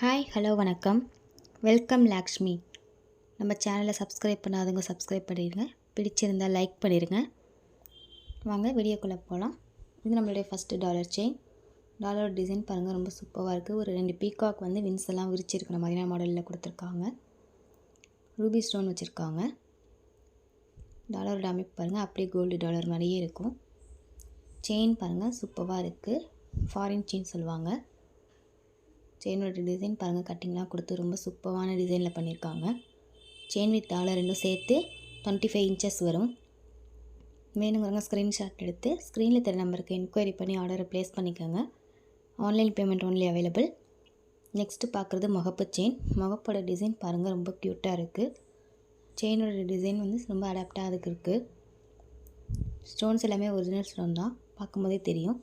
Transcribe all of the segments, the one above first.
Hi hello வணக்கம். Welcome Lakshmi நம்ம சேனலை சப்ஸ்கிரைப் பண்ணாதவங்க சப்ஸ்கிரைப் பண்ணிடுங்க பிடிச்சிருந்தால் லைக் பண்ணிடுங்க வாங்க வீடியோக்குள்ளே போகலாம் இது நம்மளுடைய first dollar chain dollar design பாருங்கள் ரொம்ப சூப்பராக இருக்குது ஒரு ரெண்டு பீகாக் வந்து வின்ஸ் எல்லாம் விரிச்சிருக்கிற மாதிரியான மாடலில் கொடுத்துருக்காங்க. ரூபி ஸ்டோன் வச்சுருக்காங்க. டாலரோட அமைப்பு பாருங்கள் அப்படியே கோல்டு டாலர் மாதிரியே இருக்கும். செயின் பாருங்கள் சூப்பராக இருக்குது ஃபாரின் செயின் சொல்லுவாங்க. செயினோட டிசைன் பாருங்கள் கட்டிங்லாம் கொடுத்து ரொம்ப சூப்பரான டிசைனில் பண்ணியிருக்காங்க செயின் வித் டாலர் ரெண்டும் சேர்த்து டுவெண்ட்டி ஃபைவ் இன்ச்சஸ் வரும். வேணுங்கிறவங்க ஸ்க்ரீன்ஷாட் எடுத்து ஸ்க்ரீனில் தெரிய நம்பருக்கு என்கொயரி பண்ணி ஆர்டரை ப்ளேஸ் பண்ணிக்கோங்க. Online payment only available next பார்க்குறது முகப்பு செயின் முகப்போட டிசைன் பாருங்கள் ரொம்ப க்யூட்டாக இருக்குது செயினோட டிசைன் வந்து ரொம்ப அடாப்டாக அதுக்கு இருக்குது ஸ்டோன்ஸ் எல்லாமே ஒரிஜினல் ஸ்டோன் தான். பார்க்கும்போதே தெரியும்.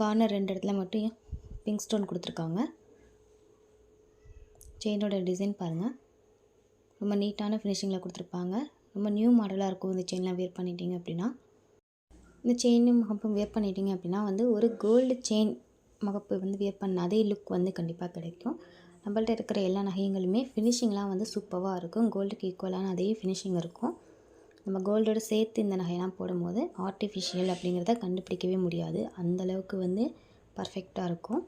கார்னர் ரெண்டு இடத்துல மட்டும் பிங்க் ஸ்டோன் கொடுத்துருக்காங்க. செயினோட டிசைன் பாருங்கள் ரொம்ப நீட்டான ஃபினிஷிங்கில் கொடுத்துருப்பாங்க. ரொம்ப நியூ மாடலாக இருக்கும் இந்த செயின்லாம் வேர் பண்ணிட்டீங்க அப்படின்னா. இந்த செயின் முகப்பு வேர் பண்ணிட்டீங்க அப்படின்னா வந்து ஒரு கோல்டு செயின் முகப்பு வந்து வேர் பண்ண அதே லுக் வந்து கண்டிப்பாக கிடைக்கும். நம்மள்ட்ட இருக்கிற எல்லா நகைங்களுமே ஃபினிஷிங்லாம் வந்து சூப்பராக இருக்கும். கோல்டுக்கு ஈக்குவலான அதே ஃபினிஷிங் இருக்கும். நம்ம கோல்டோட சேர்த்து இந்த நகையெல்லாம் போடும்போது ஆர்டிஃபிஷியல் அப்படிங்கிறத கண்டுபிடிக்கவே முடியாது. அந்தளவுக்கு வந்து பர்ஃபெக்டாக இருக்கும்.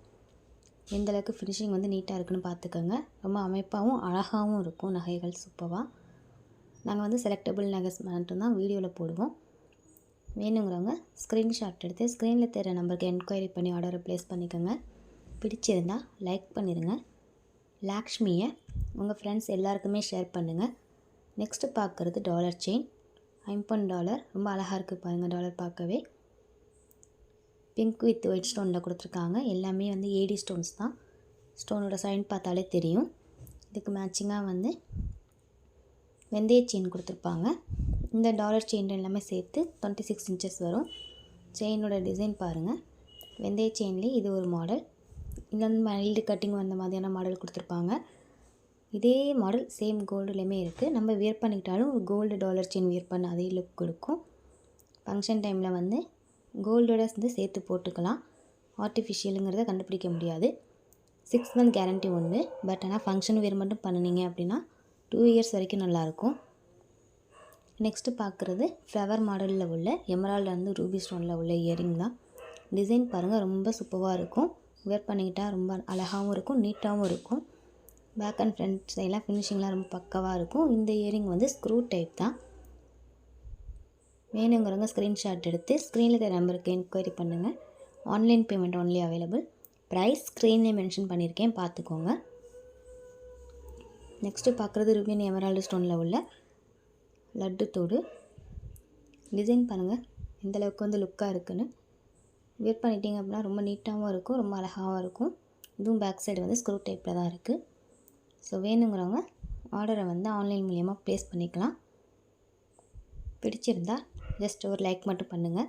எந்தளவுக்கு ஃபினிஷிங் வந்து நீட்டாக இருக்குன்னு பார்த்துக்கோங்க. ரொம்ப அமைப்பாகவும் அழகாகவும் இருக்கும் நகைகள் சூப்பராக நாங்கள் வந்து செலக்டபிள் நகைஸ் மட்டும்தான் வீடியோவில் போடுவோம். வேணுங்கிறவங்க ஸ்க்ரீன்ஷாட் எடுத்து ஸ்க்ரீனில் தெரிய நம்பருக்கு என்கொயரி பண்ணி ஆர்டரை ப்ளேஸ் பண்ணிக்கோங்க. பிடிச்சிருந்தால் லைக் பண்ணிடுங்க லாக்ஷ்மியை உங்கள் ஃப்ரெண்ட்ஸ் எல்லாருக்குமே ஷேர் பண்ணுங்கள் நெக்ஸ்ட்டு பார்க்குறது டாலர் செயின் ஐம்பன் டாலர் ரொம்ப அழகாக இருக்குது பாருங்கள் டாலர் பார்க்கவே. பிங்க் வித் ஒயிட் ஸ்டோனில் கொடுத்துருக்காங்க. எல்லாமே வந்து ஏடி ஸ்டோன்ஸ் தான். ஸ்டோனோட சைன் பார்த்தாலே தெரியும். இதுக்கு மேட்சிங்காக வந்து வெந்தய செயின் கொடுத்துருப்பாங்க. இந்த டாலர் செயின் எல்லாமே சேர்த்து டுவெண்ட்டி சிக்ஸ் இன்ச்சஸ் வரும் செயினோட டிசைன் பாருங்கள் வெந்தய செயின்லேயே இது ஒரு மாடல் இந்த வந்து மைல்டு கட்டிங் வந்த மாதிரியான மாடல் கொடுத்துருப்பாங்க. இதே மாடல் சேம் கோல்டுலேயுமே இருக்குது நம்ம வியர் பண்ணிக்கிட்டாலும் ஒரு கோல்டு டாலர் செயின் வியர் பண்ண அதே லுக் கொடுக்கும். ஃபங்க்ஷன் டைமில் வந்து கோல்டோட வந்து சேர்த்து போட்டுக்கலாம். ஆர்டிஃபிஷியலுங்கிறத கண்டுபிடிக்க முடியாது. சிக்ஸ் மந்த் கேரண்டி ஒன்று பட் ஆனால் ஃபங்க்ஷன் வேறு மட்டும் பண்ணினீங்க அப்படின்னா டூ இயர்ஸ் வரைக்கும் நல்லாயிருக்கும். நெக்ஸ்ட்டு பார்க்குறது ஃப்ளவர் மாடலில் உள்ள எமரால்டு வந்து ரூபி ஸ்டோனில் உள்ள இயரிங் தான். டிசைன் பாருங்கள் ரொம்ப சூப்பராக இருக்கும். வேர் பண்ணிக்கிட்டால் ரொம்ப அழகாகவும் இருக்கும் நீட்டாகவும் இருக்கும். பேக் அண்ட் ஃப்ரண்ட் சைடெலாம் ஃபினிஷிங்லாம் ரொம்ப பக்கவாக இருக்கும். இந்த இயரிங் வந்து ஸ்க்ரூ டைப் தான். வேணுங்கிறவங்க ஸ்க்ரீன்ஷாட் எடுத்து ஸ்க்ரீனில் இருக்கிற நம்பருக்கு என்கொயரி பண்ணுங்கள் online payment only available price ஸ்க்ரீன்லேயே mention பண்ணியிருக்கேன் பார்த்துக்கோங்க. நெக்ஸ்ட்டு பார்க்குறது ருபின் எமரால்டு ஸ்டோனில் உள்ள லட்டு தோடு. டிசைன் பண்ணுங்கள் எந்தளவுக்கு வந்து லுக்காக இருக்குன்னு. வேர் பண்ணிட்டீங்க அப்படின்னா ரொம்ப நீட்டாகவும் இருக்கும் ரொம்ப அழகாகவும் இருக்கும். இதுவும் பேக் சைடு வந்து ஸ்க்ரூ டைப்பில் தான் இருக்குது ஸோ வேணுங்கிறவங்க ஆர்டரை வந்து ஆன்லைன் மூலியமாக ப்ளேஸ் பண்ணிக்கலாம். பிடிச்சிருந்தா ஜஸ்ட் ஒரு லைக் மட்டும் பண்ணுங்கள்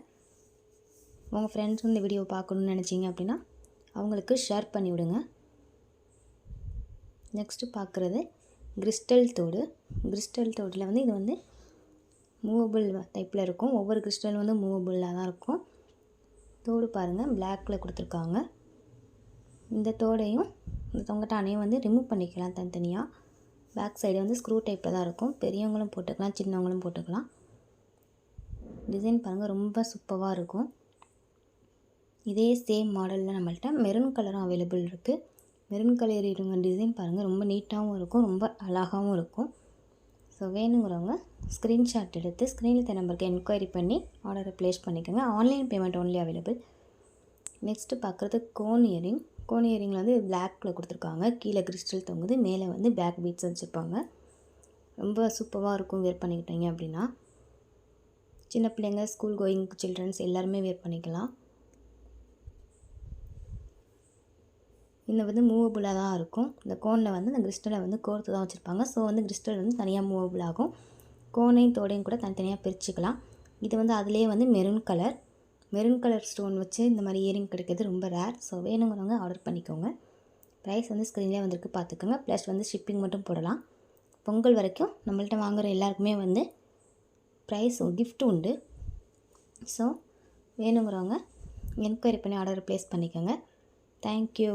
உங்கள் ஃப்ரெண்ட்ஸ் இந்த வீடியோ பார்க்கணுன்னு நினச்சிங்க அப்படின்னா அவங்களுக்கு ஷேர் பண்ணி விடுங்க. நெக்ஸ்ட்டு பார்க்குறது கிறிஸ்டல் தோடு. கிறிஸ்டல் தோடில் வந்து இது வந்து மூவபிள் டைப்பில் இருக்கும். ஒவ்வொரு கிறிஸ்டல் வந்து மூவபிளாக தான் இருக்கும். தோடு பாருங்கள் பிளாக்கில் கொடுத்துருக்காங்க. இந்த தோடையும் இந்த தொங்கட்டானையும் வந்து ரிமூவ் பண்ணிக்கலாம் தனித்தனியாக பேக் சைடு வந்து ஸ்க்ரூ டைப்பில் தான் இருக்கும். பெரியவங்களும் போட்டுக்கலாம் சின்னவங்களும் போட்டுக்கலாம். டிசைன் பாருங்கள் ரொம்ப சூப்பராக இருக்கும். இதே சேம் மாடலில் நம்மள்ட்ட. மெரூன் கலரும் அவைலபிள் இருக்குது மெரூன் கலர் இருங்க டிசைன் பாருங்கள் ரொம்ப நீட்டாகவும் இருக்கும் ரொம்ப அழகாகவும் இருக்கும். ஸோ வேணுங்கிறவங்க ஸ்க்ரீன்ஷாட் எடுத்து ஸ்க்ரீனில் த நம்பருக்கு என்கொயரி பண்ணி ஆர்டரை ப்ளேஸ் பண்ணிக்கோங்க. Online payment only available next பார்க்குறது கோன் இயரிங் கோன் இயரிங்கில் வந்து பிளாக்கில் கொடுத்துருக்காங்க. கீழே கிறிஸ்டல் தொங்குது மேலே வந்து பேக் பீட்ஸ் வச்சுருப்பாங்க. ரொம்ப சூப்பராக இருக்கும் வேர் பண்ணிக்கிட்டீங்க அப்படின்னா. சின்ன பிள்ளைங்க ஸ்கூல் கோயிங் சில்ட்ரன்ஸ் எல்லாருமே வேர் பண்ணிக்கலாம். இந்த வந்து மூவபுளாக தான் இருக்கும். இந்த கோனில் வந்து இந்த கிறிஸ்டலை வந்து கோர்த்து தான் வச்சுருப்பாங்க. ஸோ வந்து கிறிஸ்டல் வந்து தனியாக மூவபுள் ஆகும். கோனையும் தோடையும் கூட தனித்தனியாக பிரிச்சுக்கலாம். இது வந்து அதிலே வந்து maroon colour maroon colour stone வச்சு இந்த மாதிரி இயரிங் கிடைக்கிறது ரொம்ப ரேர் ஸோ வேணுங்கிறவங்க ஆர்டர் பண்ணிக்கோங்க. ப்ரைஸ் வந்து ஸ்க்ரீன்லேயே வந்திருக்கு பார்த்துக்கோங்க. ப்ளஸ் வந்து ஷிப்பிங் மட்டும் போடலாம். பொங்கல் வரைக்கும் நம்மள்ட்ட வாங்குகிற எல்லாருக்குமே வந்து ப்ரைஸும் கிஃப்ட் உண்டு. ஸோ வேணுங்கிறவங்க என்கொயரி பண்ணி ஆர்டர் ப்ளேஸ் பண்ணிக்கோங்க. தேங்க்யூ